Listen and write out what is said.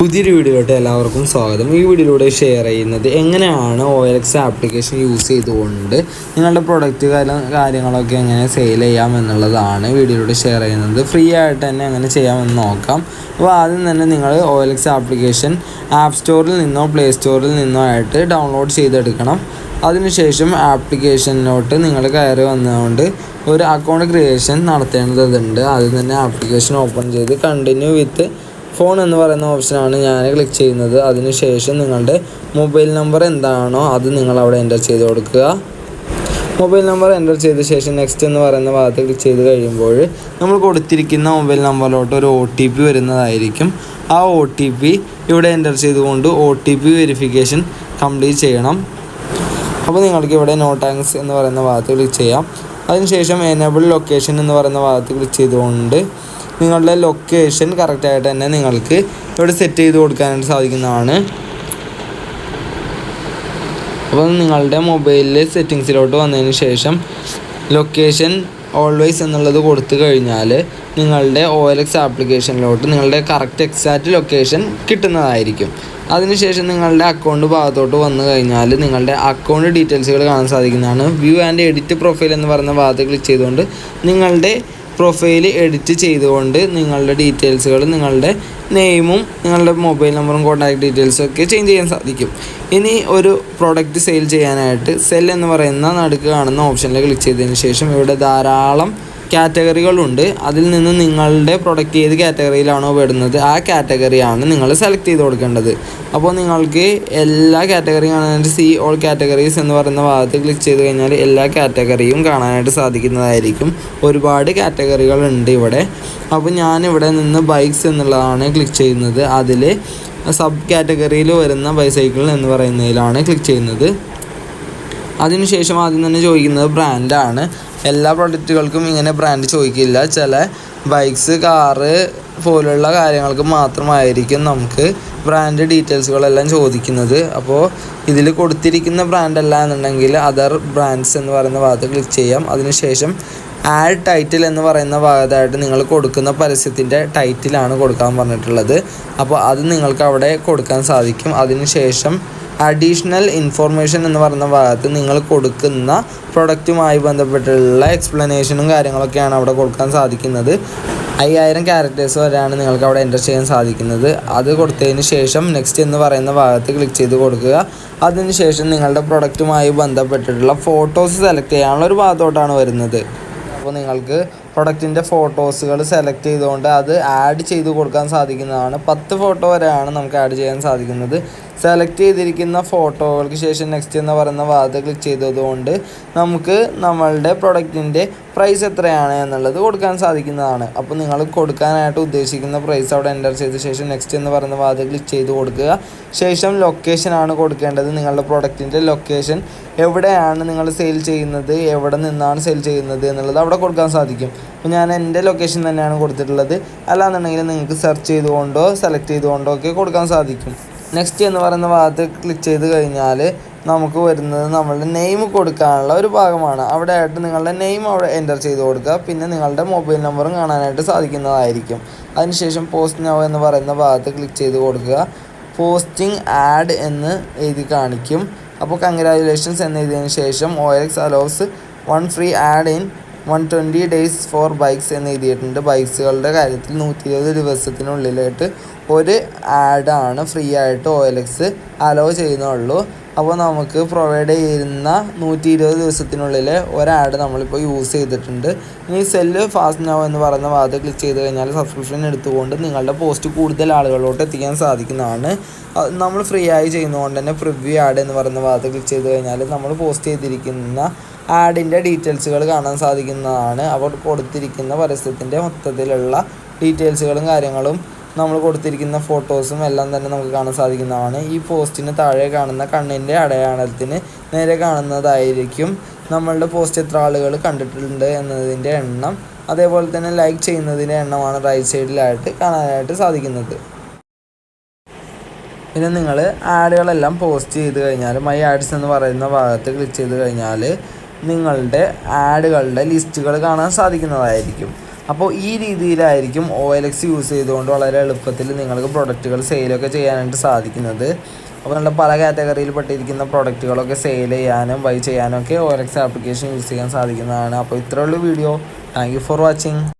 പുതിയൊരു വീഡിയോയിലോട്ട് എല്ലാവർക്കും സ്വാഗതം. ഈ വീഡിയോയിലൂടെ ഷെയർ ചെയ്യുന്നത് എങ്ങനെയാണ് O L X application use ചെയ്തുകൊണ്ട് നിങ്ങളുടെ പ്രൊഡക്റ്റ് കാര്യം കാര്യങ്ങളൊക്കെ എങ്ങനെ സെയിൽ ചെയ്യാം എന്നുള്ളതാണ് വീഡിയോയിലൂടെ ഷെയർ ചെയ്യുന്നത്. ഫ്രീ ആയിട്ട് തന്നെ എങ്ങനെ ചെയ്യാമെന്ന് നോക്കാം. അപ്പോൾ ആദ്യം തന്നെ നിങ്ങൾ O L X application app സ്റ്റോറിൽ നിന്നോ പ്ലേ സ്റ്റോറിൽ നിന്നോ ആയിട്ട് ഡൗൺലോഡ് ചെയ്തെടുക്കണം. അതിനുശേഷം ആപ്ലിക്കേഷനിലോട്ട് നിങ്ങൾ കയറി വന്നതുകൊണ്ട് ഒരു അക്കൗണ്ട് ക്രിയേഷൻ നടത്തേണ്ടതുണ്ട്. ആദ്യം തന്നെ ആപ്ലിക്കേഷൻ ഓപ്പൺ ചെയ്ത് കണ്ടിന്യൂ വിത്ത് ഫോൺ എന്ന് പറയുന്ന ഓപ്ഷനാണ് ഞാൻ ക്ലിക്ക് ചെയ്യുന്നത്. അതിനുശേഷം നിങ്ങളുടെ മൊബൈൽ നമ്പർ എന്താണോ അത് നിങ്ങൾ അവിടെ എന്റർ ചെയ്ത് കൊടുക്കുക. മൊബൈൽ നമ്പർ എന്റർ ചെയ്ത ശേഷം നെക്സ്റ്റ് എന്ന് പറയുന്ന ഭാഗത്ത് ക്ലിക്ക് ചെയ്ത് കഴിയുമ്പോൾ നമ്മൾ കൊടുത്തിരിക്കുന്ന മൊബൈൽ നമ്പറിലോട്ട് ഒരു ഒ ടി പി വരുന്നതായിരിക്കും. ആ ഒ ടി പി ഇവിടെ എന്റർ ചെയ്തുകൊണ്ട് O T P verification complete ചെയ്യണം. അപ്പോൾ നിങ്ങൾക്ക് ഇവിടെ നോ ടാങ്ക്സ് എന്ന് പറയുന്ന ഭാഗത്ത് ക്ലിക്ക് ചെയ്യാം. അതിനുശേഷം എനേബിൾ ലൊക്കേഷൻ എന്ന് പറയുന്ന ഭാഗത്ത് ക്ലിക്ക് ചെയ്തുകൊണ്ട് നിങ്ങളുടെ ലൊക്കേഷൻ കറക്റ്റായിട്ട് തന്നെ നിങ്ങൾക്ക് ഇവിടെ സെറ്റ് ചെയ്ത് കൊടുക്കാനായിട്ട് സാധിക്കുന്നതാണ്. അപ്പം നിങ്ങളുടെ മൊബൈലിലെ സെറ്റിങ്സിലോട്ട് വന്നതിന് ശേഷം ലൊക്കേഷൻ ഓൾവേസ് എന്നുള്ളത് കൊടുത്തു കഴിഞ്ഞാൽ നിങ്ങളുടെ ഒ എൽ എക്സ് ആപ്ലിക്കേഷനിലോട്ട് നിങ്ങളുടെ കറക്റ്റ് എക്സാക്റ്റ് ലൊക്കേഷൻ കിട്ടുന്നതായിരിക്കും. അതിനുശേഷം നിങ്ങളുടെ അക്കൗണ്ട് ഭാഗത്തോട്ട് വന്നു കഴിഞ്ഞാൽ നിങ്ങളുടെ അക്കൗണ്ട് ഡീറ്റെയിൽസുകൾ കാണാൻ സാധിക്കുന്നതാണ്. വ്യൂ ആൻഡ് എഡിറ്റ് പ്രൊഫൈൽ എന്ന് പറയുന്ന ഭാഗത്ത് ക്ലിക്ക് ചെയ്തുകൊണ്ട് നിങ്ങളുടെ പ്രൊഫൈൽ എഡിറ്റ് ചെയ്തുകൊണ്ട് നിങ്ങളുടെ ഡീറ്റെയിൽസുകൾ നിങ്ങളുടെ നെയിമും നിങ്ങളുടെ മൊബൈൽ നമ്പറും കോൺടാക്ട് ഡീറ്റെയിൽസും ഒക്കെ ചേഞ്ച് ചെയ്യാൻ സാധിക്കും. ഇനി ഒരു പ്രോഡക്റ്റ് സെയിൽ ചെയ്യാനായിട്ട് സെൽ എന്ന് പറയുന്ന നടുക്ക് കാണുന്ന ഓപ്ഷനിൽ ക്ലിക്ക് ചെയ്തതിന് ശേഷം ഇവിടെ ധാരാളം കാറ്റഗറികളുണ്ട് അതിൽ നിന്ന് നിങ്ങളുടെ പ്രൊഡക്റ്റ് ഏത് കാറ്റഗറിയിലാണോ പെടുന്നത് ആ കാറ്റഗറിയാണ് നിങ്ങൾ സെലക്ട് ചെയ്ത് കൊടുക്കേണ്ടത്. അപ്പോൾ നിങ്ങൾക്ക് എല്ലാ കാറ്റഗറിയും കാണാനായിട്ട് സി ഓൾ കാറ്റഗറീസ് എന്ന് പറയുന്ന ഭാഗത്ത് ക്ലിക്ക് ചെയ്ത് കഴിഞ്ഞാൽ എല്ലാ കാറ്റഗറിയും കാണാനായിട്ട് സാധിക്കുന്നതായിരിക്കും. ഒരുപാട് കാറ്റഗറികൾ ഉണ്ട് ഇവിടെ. അപ്പോൾ ഞാനിവിടെ നിന്ന് ബൈക്സ് എന്നുള്ളതാണ് ക്ലിക്ക് ചെയ്യുന്നത്. അതിൽ സബ് കാറ്റഗറിയിൽ വരുന്ന ബൈസൈക്കിൾ എന്ന് പറയുന്നതിലാണ് ക്ലിക്ക് ചെയ്യുന്നത്. അതിനുശേഷം ആദ്യം തന്നെ ചോദിക്കുന്നത് ബ്രാൻഡാണ് എല്ലാ പ്രൊഡക്റ്റുകൾക്കും ഇങ്ങനെ ബ്രാൻഡ് ചോദിക്കില്ല. ചില ബൈക്സ് കാറ് പോലുള്ള കാര്യങ്ങൾക്ക് മാത്രമായിരിക്കും നമുക്ക് ബ്രാൻഡ് ഡീറ്റെയിൽസുകളെല്ലാം ചോദിക്കുന്നത്. അപ്പോൾ ഇതിൽ കൊടുത്തിരിക്കുന്ന ബ്രാൻഡ് അല്ല എന്നുണ്ടെങ്കിൽ അതർ ബ്രാൻഡ്സ് എന്ന് പറയുന്ന ഭാഗത്ത് ക്ലിക്ക് ചെയ്യാം. അതിനുശേഷം ആഡ് ടൈറ്റിൽ എന്ന് പറയുന്ന ഭാഗത്തായിട്ട് നിങ്ങൾ കൊടുക്കുന്ന പരസ്യത്തിന്റെ ടൈറ്റിലാണ് കൊടുക്കാൻ പറഞ്ഞിട്ടുള്ളത്. അപ്പോൾ അത് നിങ്ങൾക്ക് അവിടെ കൊടുക്കാൻ സാധിക്കും. അതിനുശേഷം അഡീഷണൽ ഇൻഫോർമേഷൻ എന്ന് പറയുന്ന ഭാഗത്ത് നിങ്ങൾ കൊടുക്കുന്ന പ്രൊഡക്റ്റുമായി ബന്ധപ്പെട്ടുള്ള എക്സ്പ്ലനേഷനും കാര്യങ്ങളൊക്കെയാണ് അവിടെ കൊടുക്കാൻ സാധിക്കുന്നത്. അയ്യായിരം ക്യാരക്ടേഴ്സ് വരെയാണ് നിങ്ങൾക്ക് അവിടെ എന്റർ ചെയ്യാൻ സാധിക്കുന്നത്. അത് കൊടുത്തതിന് ശേഷം നെക്സ്റ്റ് എന്ന് പറയുന്ന ഭാഗത്ത് ക്ലിക്ക് ചെയ്ത് കൊടുക്കുക. അതിനുശേഷം നിങ്ങളുടെ പ്രൊഡക്റ്റുമായി ബന്ധപ്പെട്ടിട്ടുള്ള ഫോട്ടോസ് സെലക്ട് ചെയ്യാനുള്ള ഒരു ഭാഗത്തോട്ടാണ് വരുന്നത്. അപ്പോൾ നിങ്ങൾക്ക് പ്രൊഡക്റ്റിന്റെ ഫോട്ടോസുകൾ സെലക്ട് ചെയ്തുകൊണ്ട് അത് ആഡ് ചെയ്ത് കൊടുക്കാൻ സാധിക്കുന്നതാണ്. പത്ത് ഫോട്ടോ വരെയാണ് നമുക്ക് ആഡ് ചെയ്യാൻ സാധിക്കുന്നത്. സെലക്ട് ചെയ്തിരിക്കുന്ന ഫോട്ടോകൾക്ക് ശേഷം നെക്സ്റ്റ് എന്ന് പറയുന്ന ഭാഗത്ത് ക്ലിക്ക് ചെയ്തതുകൊണ്ട് നമുക്ക് നമ്മളുടെ പ്രൊഡക്റ്റിന്റെ പ്രൈസ് എത്രയാണ് എന്നുള്ളത് കൊടുക്കാൻ സാധിക്കുന്നതാണ്. അപ്പോൾ നിങ്ങൾ കൊടുക്കാനായിട്ട് ഉദ്ദേശിക്കുന്ന പ്രൈസ് അവിടെ എന്റർ ചെയ്ത ശേഷം നെക്സ്റ്റ് എന്ന് പറയുന്ന ഭാഗത്ത് ക്ലിക്ക് ചെയ്ത് കൊടുക്കുക. ശേഷം ലൊക്കേഷനാണ് കൊടുക്കേണ്ടത്. നിങ്ങളുടെ പ്രൊഡക്റ്റിന്റെ ലൊക്കേഷൻ എവിടെയാണ് നിങ്ങൾ സെയിൽ ചെയ്യുന്നത് എവിടെ നിന്നാണ് സെയിൽ ചെയ്യുന്നത് എന്നുള്ളത് അവിടെ കൊടുക്കാൻ സാധിക്കും. അപ്പോൾ ഞാൻ എന്റെ ലൊക്കേഷൻ തന്നെയാണ് കൊടുത്തിട്ടുള്ളത്. അല്ലാന്നുണ്ടെങ്കിൽ നിങ്ങൾക്ക് സെർച്ച് ചെയ്തുകൊണ്ടോ സെലക്ട് ചെയ്തുകൊണ്ടോ ഒക്കെ കൊടുക്കാൻ സാധിക്കും. നെക്സ്റ്റ് എന്ന് പറയുന്ന ഭാഗത്ത് ക്ലിക്ക് ചെയ്ത് കഴിഞ്ഞാൽ നമുക്ക് വരുന്നത് നമ്മളുടെ നെയിം കൊടുക്കാനുള്ള ഒരു ഭാഗമാണ്. അവിടെ ആയിട്ട് നിങ്ങളുടെ നെയിം അവിടെ എന്റർ ചെയ്ത് കൊടുക്കുക. പിന്നെ നിങ്ങളുടെ മൊബൈൽ നമ്പറും കാണാനായിട്ട് സാധിക്കുന്നതായിരിക്കും. അതിനുശേഷം പോസ്റ്റ് നൗ എന്ന് പറയുന്ന ഭാഗത്ത് ക്ലിക്ക് ചെയ്ത് കൊടുക്കുക. പോസ്റ്റിംഗ് ആഡ് എന്ന് എഴുതി കാണിക്കും. അപ്പോൾ കൺഗ്രാജുലേഷൻസ് എന്ന് എഴുതിയതിന് ശേഷം O X allows one free ad in one twenty days for bikes എന്ന് എഴുതിയിട്ടുണ്ട്. ബൈക്സുകളുടെ കാര്യത്തിൽ നൂറ്റി ഇരുപത് ദിവസത്തിനുള്ളിലായിട്ട് ഒരു ആഡാണ് ഫ്രീ ആയിട്ട് ഒ എൽ എക്സ് അലോ ചെയ്യുന്നുള്ളൂ. അപ്പോൾ നമുക്ക് പ്രൊവൈഡ് ചെയ്യുന്ന നൂറ്റി ഇരുപത് ദിവസത്തിനുള്ളിൽ ഒരു ആഡ് നമ്മളിപ്പോൾ യൂസ് ചെയ്തിട്ടുണ്ട്. ഇനി സെല്ല് ഫാസ്റ്റ് നൗ എന്ന് പറയുന്ന ഭാഗത്ത് ക്ലിക്ക് ചെയ്ത് കഴിഞ്ഞാൽ സബ്സ്ക്രിപ്ഷൻ എടുത്തുകൊണ്ട് നിങ്ങളുടെ പോസ്റ്റ് കൂടുതൽ ആളുകളിലോട്ട് എത്തിക്കാൻ സാധിക്കുന്നതാണ്. നമ്മൾ ഫ്രീ ആയി ചെയ്യുന്നതുകൊണ്ട് തന്നെ പ്രിവ്യൂ ആഡ് എന്ന് പറയുന്ന ഭാഗത്ത് ക്ലിക്ക് ചെയ്ത് കഴിഞ്ഞാൽ നമ്മൾ പോസ്റ്റ് ചെയ്തിരിക്കുന്ന ആഡിന്റെ ഡീറ്റെയിൽസുകൾ കാണാൻ സാധിക്കുന്നതാണ്. അവർ കൊടുത്തിരിക്കുന്ന പരസ്യത്തിന്റെ മൊത്തത്തിലുള്ള ഡീറ്റെയിൽസുകളും കാര്യങ്ങളും നമ്മൾ കൊടുത്തിരിക്കുന്ന ഫോട്ടോസും എല്ലാം തന്നെ നമുക്ക് കാണാൻ സാധിക്കുന്നതാണ്. ഈ പോസ്റ്റിന് താഴെ കാണുന്ന കണ്ണിന്റെ അടയാളത്തിന് നേരെ കാണുന്നതായിരിക്കും. നമ്മളുടെ പോസ്റ്റ് എത്ര ആളുകൾ കണ്ടിട്ടുണ്ട് എന്നതിന്റെ എണ്ണം. അതേപോലെ തന്നെ ലൈക്ക് ചെയ്യുന്നതിന്റെ എണ്ണമാണ് റൈറ്റ് സൈഡിലായിട്ട് കാണാനായിട്ട് സാധിക്കുന്നത്. പിന്നെ നിങ്ങൾ ആഡുകളെല്ലാം പോസ്റ്റ് ചെയ്ത് കഴിഞ്ഞാൽ മൈ ആഡ്സ് എന്ന് പറയുന്ന ഭാഗത്ത് ക്ലിക്ക് ചെയ്ത് കഴിഞ്ഞാൽ നിങ്ങളുടെ ആഡുകളുടെ ലിസ്റ്റുകൾ കാണാൻ സാധിക്കുന്നതായിരിക്കും. അപ്പോൾ ഈ രീതിയിലായിരിക്കും ഒ എൽ എക്സ് യൂസ് ചെയ്തുകൊണ്ട് വളരെ എളുപ്പത്തിൽ നിങ്ങൾക്ക് പ്രൊഡക്റ്റുകൾ സെയിലൊക്കെ ചെയ്യാനായിട്ട് സാധിക്കുന്നത്. അപ്പോൾ നമ്മുടെ പല കാറ്റഗറിയിൽ പെട്ടിരിക്കുന്ന പ്രൊഡക്റ്റുകളൊക്കെ സെയിൽ ചെയ്യാനും ബൈ ചെയ്യാനും ഒക്കെ O L X application use ചെയ്യാൻ സാധിക്കുന്നതാണ്. അപ്പോൾ ഇത്രയുള്ള വീഡിയോ താങ്ക് ഫോർ വാച്ചിങ്